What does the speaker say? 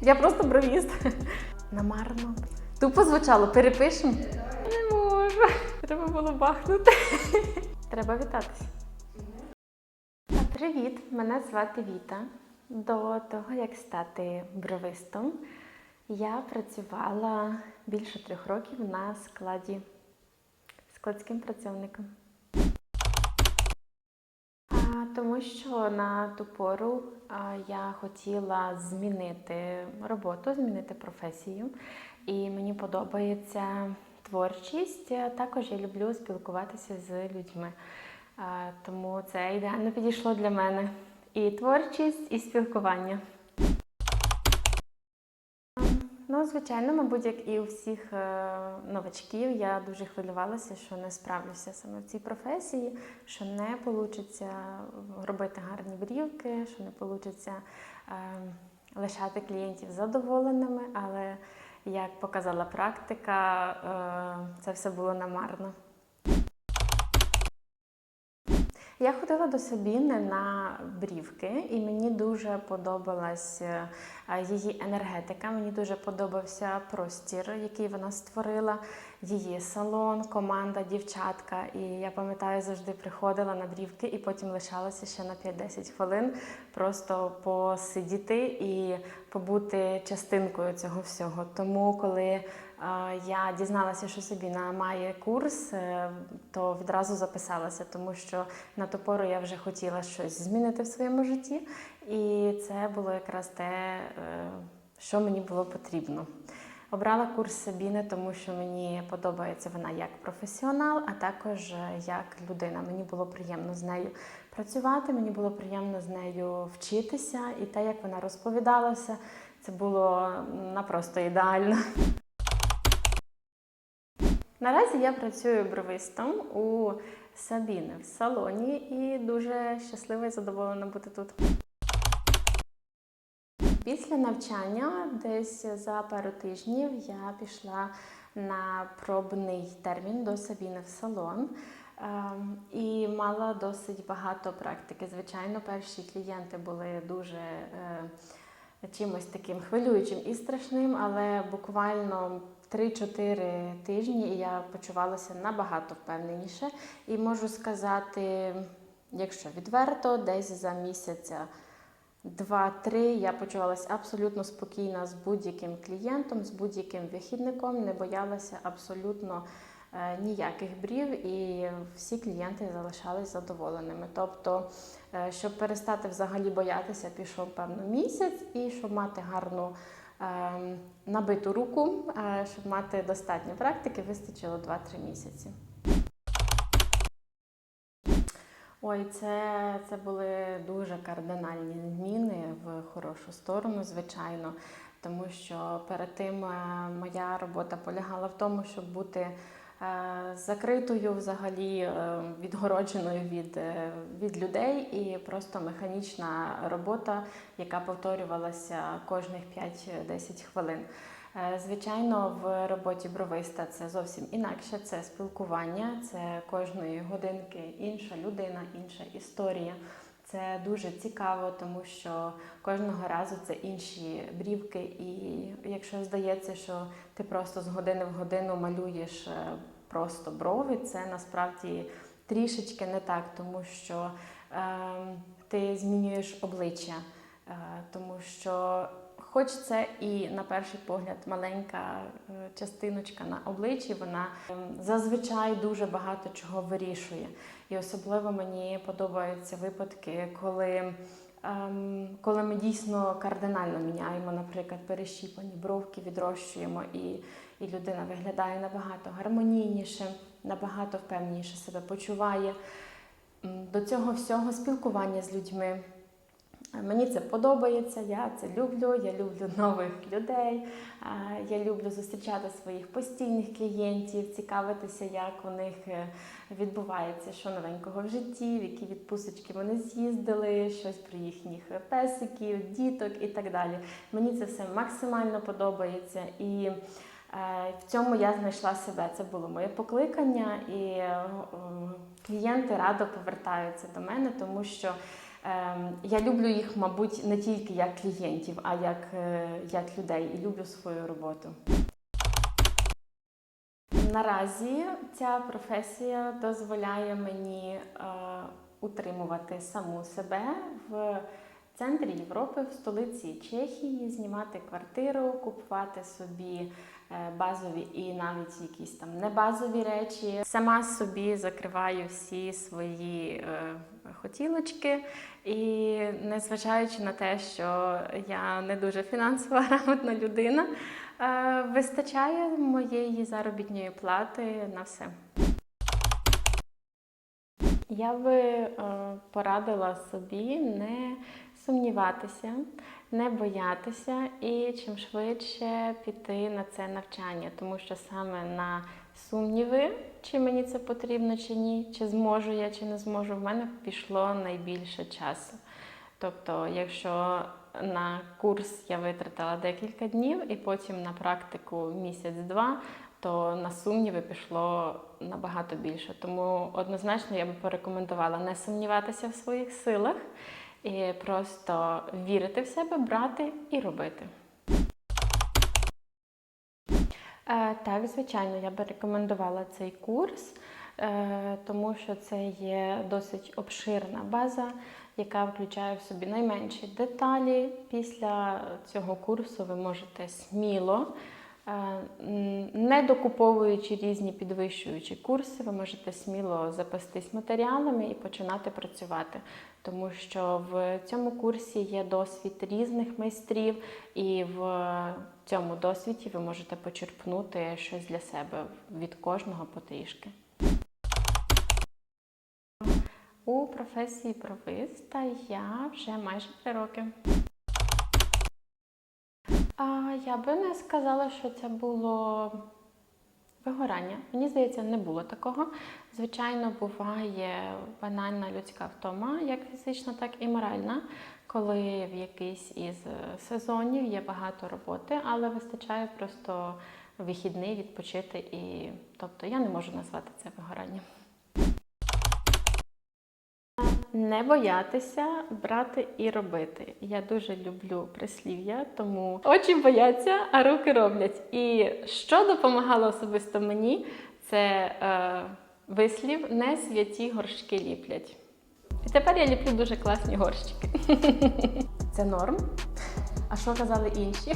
Я просто бровіст. Намарно. Тупо звучало, перепишемо. Не можу. Треба було бахнути. Треба вітатися. Привіт, мене звати Віта. До того, як стати бровистом, я працювала більше трьох років на складі складським працівником. Тому що на ту пору я хотіла змінити роботу, змінити професію, і мені подобається творчість. Також я люблю спілкуватися з людьми. Тому це ідеально підійшло для мене. І творчість, і спілкування. Ну, звичайно, мабуть, як і у всіх е, новачків, я дуже хвилювалася, що не справлюся саме в цій професії, що не вийде робити гарні брівки, що не вийде лишати клієнтів задоволеними, але як показала практика, е, це все було намарно. Я ходила до Сабіни на брівки, і мені дуже подобалась е, її енергетика. Мені дуже подобався простір, який вона створила, її салон, команда, дівчатка. І я пам'ятаю, завжди приходила на брівки і потім лишалася ще на 5-10 хвилин, просто посидіти і побути частинкою цього всього. Тому, коли я дізналася, що Сабіна має курс, е, то відразу записалася, тому що на ту пору я вже хотіла щось змінити в своєму житті, і це було якраз те, е, що мені було потрібно. Обрала курс Сабіни, тому що мені подобається вона як професіонал, а також е, як людина. Мені було приємно з нею працювати, мені було приємно з нею вчитися, і те, як вона розповідалася, це було напросто ідеально. Наразі я працюю бровистом у Сабіни в салоні і дуже щаслива і задоволена бути тут. Після навчання, десь за пару тижнів, я пішла на пробний термін до Сабіни в салон ем, і мала досить багато практики. Звичайно, перші клієнти були дуже е, чимось таким хвилюючим і страшним, але буквально 3-4 тижні і я почувалася набагато впевненіше. І можу сказати, якщо відверто, десь за місяця. Два-три я почувалася абсолютно спокійна з будь-яким клієнтом, з будь-яким вихідником, не боялася абсолютно е, ніяких брів, і всі клієнти залишались задоволеними. Тобто, е, щоб перестати взагалі боятися, пішов певно місяць, і щоб мати гарну набиту руку, е, щоб мати достатньо практики, вистачило 2-3 місяці. Ой, це, це були дуже кардинальні зміни в хорошу сторону, звичайно. Тому що перед тим е, моя робота полягала в тому, щоб бути закритою, взагалі е, відгородженою від, е, від людей, і просто механічна робота, яка повторювалася кожних 5-10 хвилин. Е, Звичайно, в роботі бровиста це зовсім інакше. Це спілкування, це кожної годинки інша людина, інша історія. Це дуже цікаво, тому що кожного разу це інші брівки, і якщо здається, що ти просто з години в годину малюєш е, просто брови, це насправді трішечки не так, тому що е, ти змінюєш обличчя, е, тому що Хоч це і на перший погляд маленька е, частиночка на обличчі, вона ем, зазвичай дуже багато чого вирішує. І особливо мені подобаються випадки, коли, ем, коли ми дійсно кардинально міняємо, наприклад, перещіпані бровки, відрощуємо, і, і людина виглядає набагато гармонійніше, набагато впевненіше себе почуває. До цього всього спілкування з людьми. Мені це подобається, я це люблю. Я люблю нових людей. Я люблю зустрічати своїх постійних клієнтів, цікавитися, як у них е, відбувається, що новенького в житті, в які відпусточки вони з'їздили, щось про їхніх песиків, діток і так далі. Мені це все максимально подобається і. е, В цьому я знайшла себе. Це було моє покликання, і е, клієнти радо повертаються до мене, тому що Я люблю їх, мабуть, не тільки як клієнтів, а як, е, як людей і люблю свою роботу. Наразі ця професія дозволяє мені е, утримувати саму себе в центрі Європи, в столиці Чехії, знімати квартиру, купувати собі базові і навіть якісь там небазові речі. Сама собі закриваю всі свої е, хотілочки, і незважаючи на те, що я не дуже фінансово грамотна людина, е, вистачає моєї заробітної плати на все. Я би е, порадила собі не сумніватися, не боятися і чим швидше піти на це навчання, тому що саме на сумніви, чи мені це потрібно чи ні, чи зможу я, чи не зможу, в мене пішло найбільше часу. Тобто, якщо на курс я витратила декілька днів і потім на практику місяць-два, то на сумніви пішло набагато більше. Тому однозначно я би порекомендувала не сумніватися в своїх силах і просто вірити в себе, брати і робити. Е, Так, звичайно, я би рекомендувала цей курс, е, тому що це є досить обширна база, яка включає в собі найменші деталі. Після цього курсу ви можете сміло, не докуповуючи різні підвищуючі курси, ви можете сміло запастись матеріалами і починати працювати. Тому що в цьому курсі є досвід різних майстрів, і в цьому досвіді ви можете почерпнути щось для себе від кожного потрішки. У професії провиста я вже майже три роки. Я би не сказала, що це було вигорання. Мені здається, не було такого. Звичайно, буває банальна людська втома, як фізична, так і моральна, коли в якийсь із е, сезонів є багато роботи, але вистачає просто вихідний відпочити. І тобто я не можу назвати це вигоранням. Не боятися брати і робити. Я дуже люблю прислів'я, тому очі бояться, а руки роблять. І що допомагало особисто мені, це е, вислів не святі горшки ліплять. І тепер я ліплю дуже класні горщики. Це норм. А що казали інші?